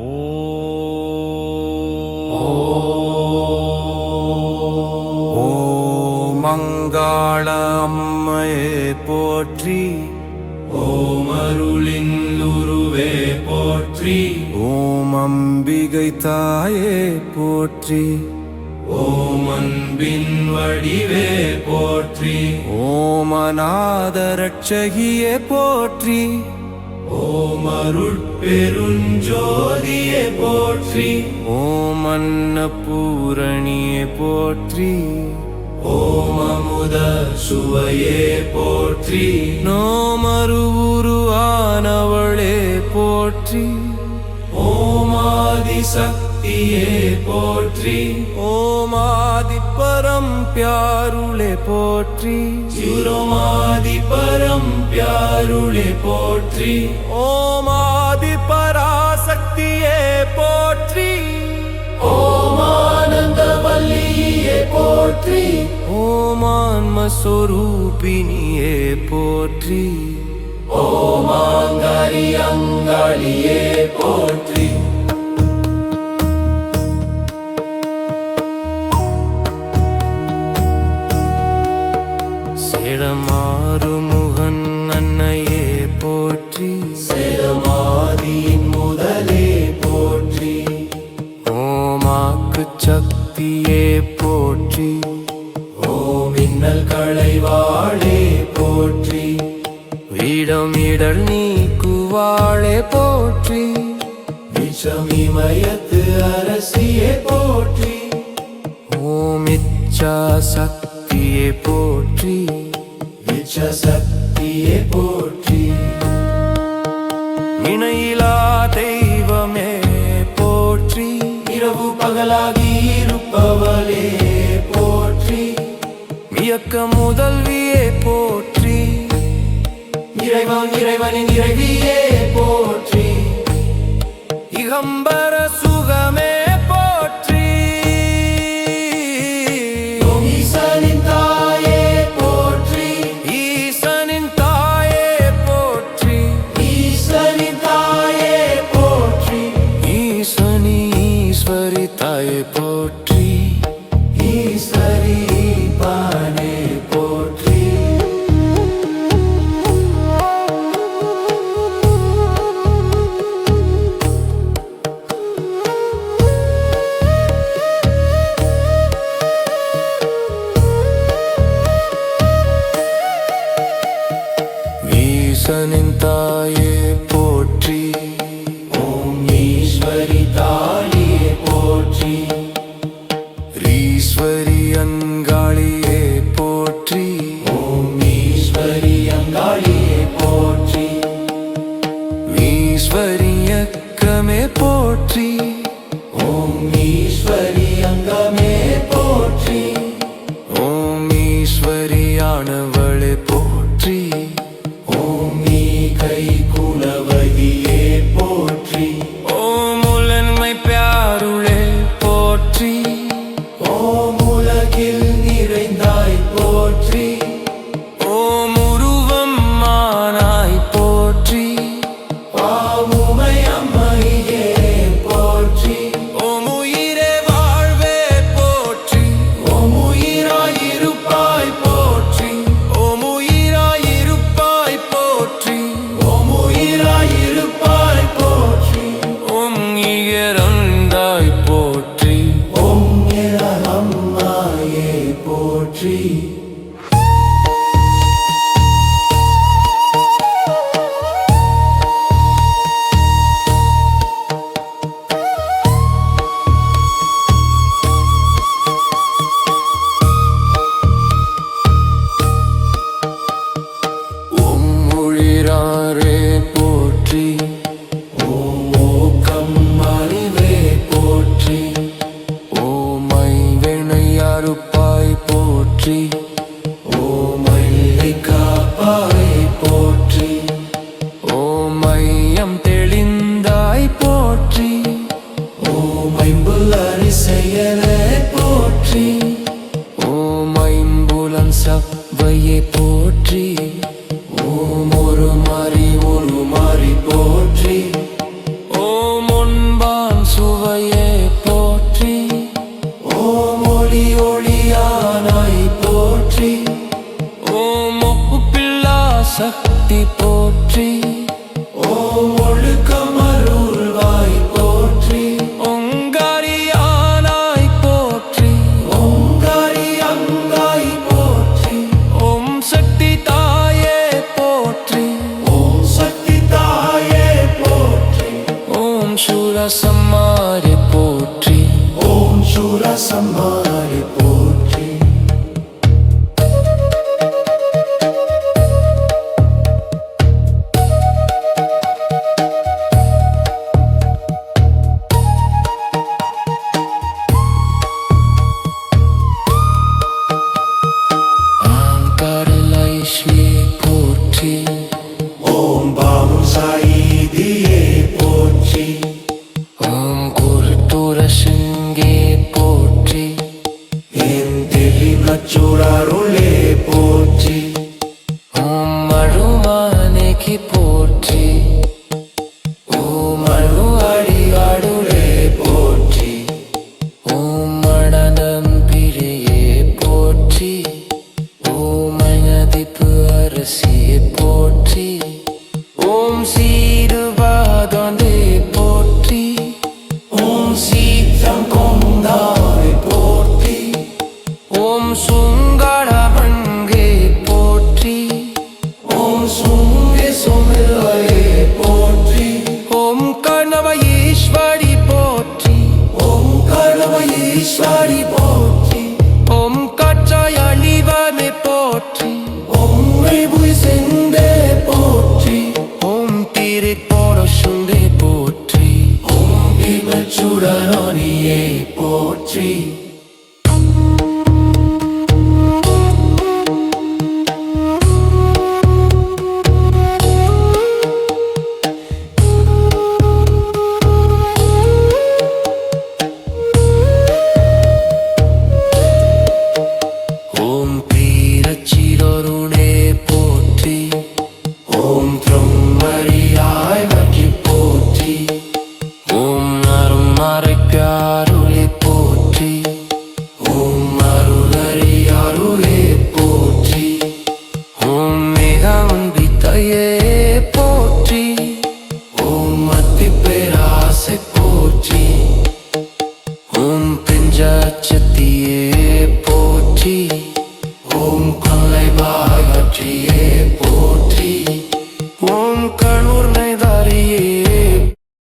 ஓ மங்காள அம்மையே போற்றி. ஓம் அருளின் உருவே போற்றி. ஓம் அம்பிகை தாயே போற்றி. ஓம் அன்பின் வடிவே போற்றி. ஓம் அநாத ரட்சகியே போற்றி. ஓம் அருட்பெருஞ்சோதியே போற்றி. ஓம் அன்னபூரணியே போற்றி. ஓம் அமுத சுவையே போற்றி. நோமருவுருவானவளே போற்றி. ஓம் ஆதிசக்தியே போற்றி. ஓம் ஆதிப்பரம் பியாருளே போற்றி. சிவரோமாதி பரம் பியாருளே போற்றி. ஓம் ஆதி பராசக்தியே போற்றி. ஓம் ஆனந்தவல்லியே போற்றி. ஓம் ஆன்மஸ்வரூபிணியே போற்றி. ஓம் ஆங்காரி அங்காளியே சக்தியே போற்றி. ஓம் மின்னல் களைவாளே போற்றி. வீடம் இடர் நீக்குவாளே போற்றி. விஷமிமயத்து அரசியே போற்றி. ஓம் இச்சா சக்தியே போற்றி. விச்ச சக்தியே போற்றி. இணையிலா தெய்வமே போற்றி. இரவு பகலாகி இருப்பவளே போற்றி. இயக்க முதல்வியே போற்றி. இறைவன் இறைவனின் இறைவியே போற்றி. இகம்பர சுகமே ஈஸ்வரியக்கமே போற்றி. ஓம் ஈஸ்வரி அங்கமே ஓம் ஒன்பான் சுவையே போற்றி. ஓம் ஒளி ஒளியானாய் போற்றி. ஓம் ஓம் சூரசம்மாரி போற்றி. ஓம் சூரசம்மாரி போற்றி விமச்சுடனொனியே போற்றி.